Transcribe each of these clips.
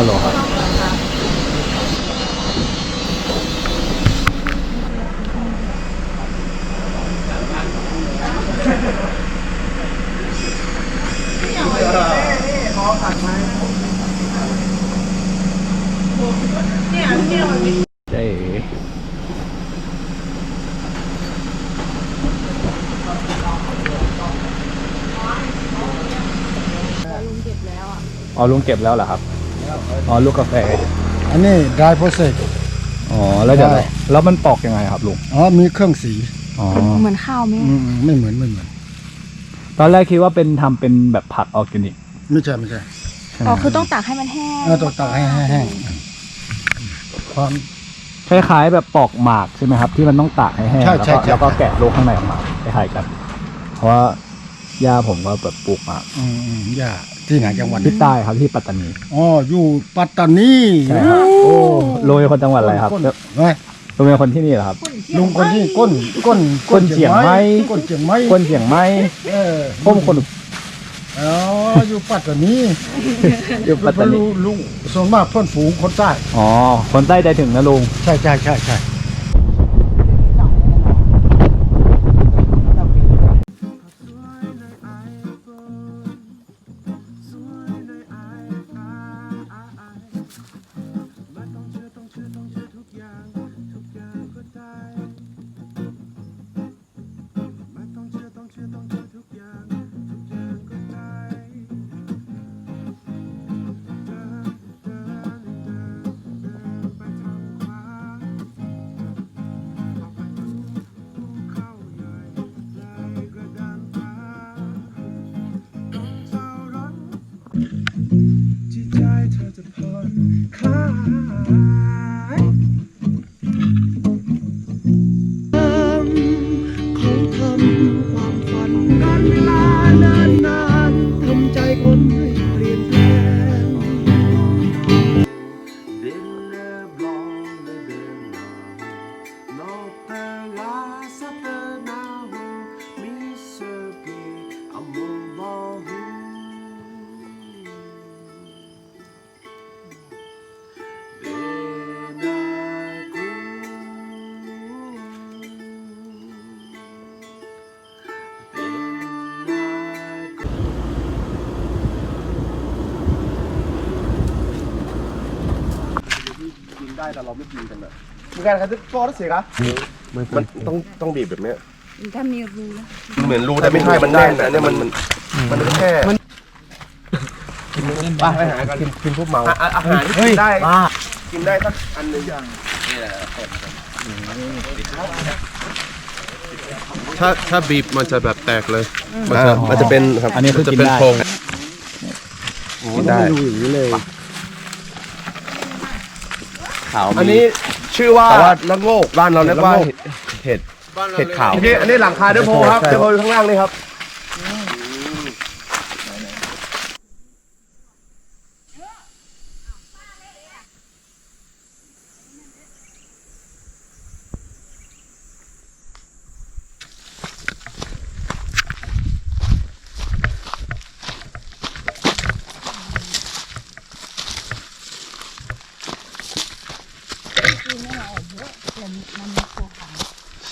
ฮัลโหลครับเจ๊อ๋อลุงเก็บแล้วเหรอครับ อ๋อลูกกาแฟ อันนี้ dry process อ๋อแล้วเดี๋ยวได้ แล้วมันปอกยังไงครับลุง อ๋อมีเครื่องสีอ๋อ เหมือนข้าวไหมอืมไม่เหมือนไม่เหมือน ตอนแรกคิดว่าเป็นทำเป็นแบบผักออร์แกนิกไม่ใช่ไม่ใช่ใช่ไหมอ๋อคือต้องตากให้มันแห้งเออต้องตากให้แห้งความคล้ายๆแบบปอกหมากใช่ไหมครับ ที่มันต้องตากให้แห้งใช่แล้วใช่ก็ใช่ แล้วก็แกะลูกข้างในออกมาคล้ายๆกัน เพราะว่าย่าผมก็แบบปลูกหมากอืมอืมย่า ที่ไหนจังหวัดที่ใต้ครับที่ปัตตานีอ๋ออยู่ปัตตานีใช่ครับโอ้ลุงเป็นคนจังหวัดอะไรครับก้นเดี๋ยวเฮ้ยลุงเป็นคนที่นี่เหรอครับ ลุงคนที่ก้นก้นก้นเฉียงไหมก้นเฉียงไหมคนเชียงใหม่เออผมคนอ๋ออยู่ปัตตานีอยู่ปัตตานีลุงลุงส่วนมากเพื่อนฝูงคนใต้อ๋อคนใต้ใจถึงนะลุงใช่ใช่ใช่ใช่ คลายเขาทำความฝันนั้น ได้แต่เราไม่กินกันนะเหมือนกันครับก็ได้เสียครับมันต้องต้องบีบแบบเนี้ยถ้ามีรูมันเหมือนรูแต่ไม่ใช่มันแน่นแต่อันเนี้ยมันมันมันแค่กินไปไปหากันกินกินพวกเมาอาหารที่กินได้กินได้สักอันหนึ่งอย่างถ้าถ้าบีบมันจะแบบแตกเลยมันจะมันจะเป็นครับอันนี้คือจะกินเป็นได้โพรงกินได้ ดูอย่างนี้เลย ขาวอันนี้ชื่อว่า ละโงกบ้านเราเรียกว่าเห็ดเห็ดขาว อันนี้อันนี้หลังคาเดโพครับเดโพอยู่ข้างล่างนี่ครับ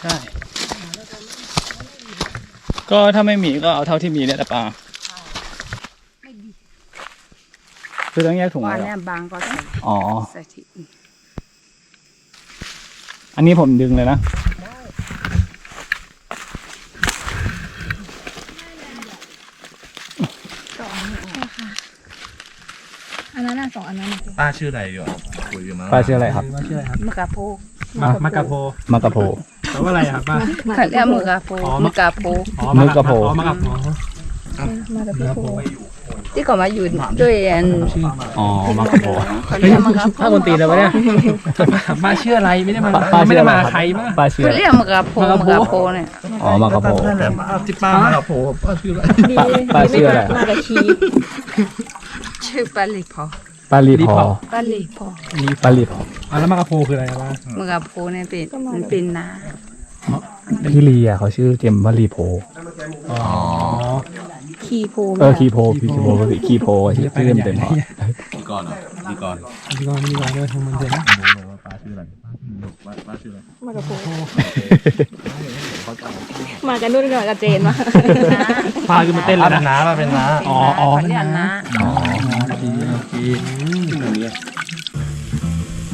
ใช่ ก็ถ้าไม่มีก็เอาเท่าที่มีเนี่ยแหละปลาคือต้องแยกถุงว่าเลยเหรเนี่อยบางก็ใส่อ๋อ ใส่ที่อันนี้ผมดึงเลยนะ อันนั้นน่ะสองอันนั้นน่ะป้าชื่ออะไรอยู่อะคุยกันมาปลาชื่ออะไรครับ มะกะโพมากระโพมากระโพ แปลว่าอะไรครับป้า เขาเรียกมะกะโพมะกะโพอ๋อ มือกระโพอ๋อมากระโพมะกะโพที่ก่อนมาอยู่ด้วยอันอ๋อมากระโพเขาเรียกมะกะโพป้าคนตีเลยวะเนี่ยป้าชื่ออะไรไม่ได้มาปลาปลาไม่ชื่อได้อะไรมาครับใครป่ะปลาชื่อเขาอะไรเรียกมะกะโพมะกะโพเนี่ยอ๋อมากระโพนั่นแหละป้าที่ป้ามากระโพป้าชื่ออะไรปลาปลาชื่ออะไรมะกะชีชื่อปลาลิพอ ปลาลีพอปลาลิพอปลาลีพออะแล้วมากระโพคืออะไรครับป้ามะกะโพเนี่ยเป็นมันเป็นนาพี่ลีอะเขาชื่อเจมส์ว่าลีโพ อ๋อคีโพเออคีโพคีโพคีโพชื่อเต็มเต็มๆเหรอดีก่อนเหรอดีก่อนมีก่อนมีก่อนด้วยทางมันเด่นมากับโพมากันนู่นก่อนกับเจนมาพาขึ้นมาเต้นเลยนะ น้ามาเป็นน้าอ๋ออ๋อเรียนนะ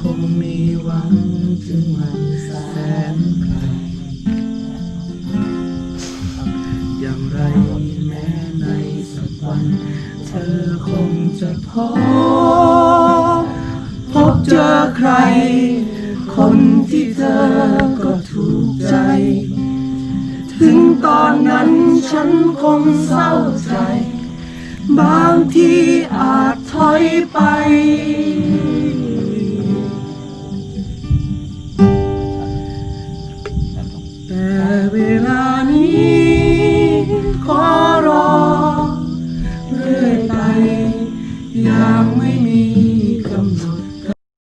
คงมีหวังถึงวันแสนไกลอย่างไรแม้ในสักวัน เธอคงจะพบพบเจอใคร คนที่เธอก็ถูกใจ ถึงตอนนั้นฉันคงเศร้าใจ บางทีอาจถอยไป แต่เวลา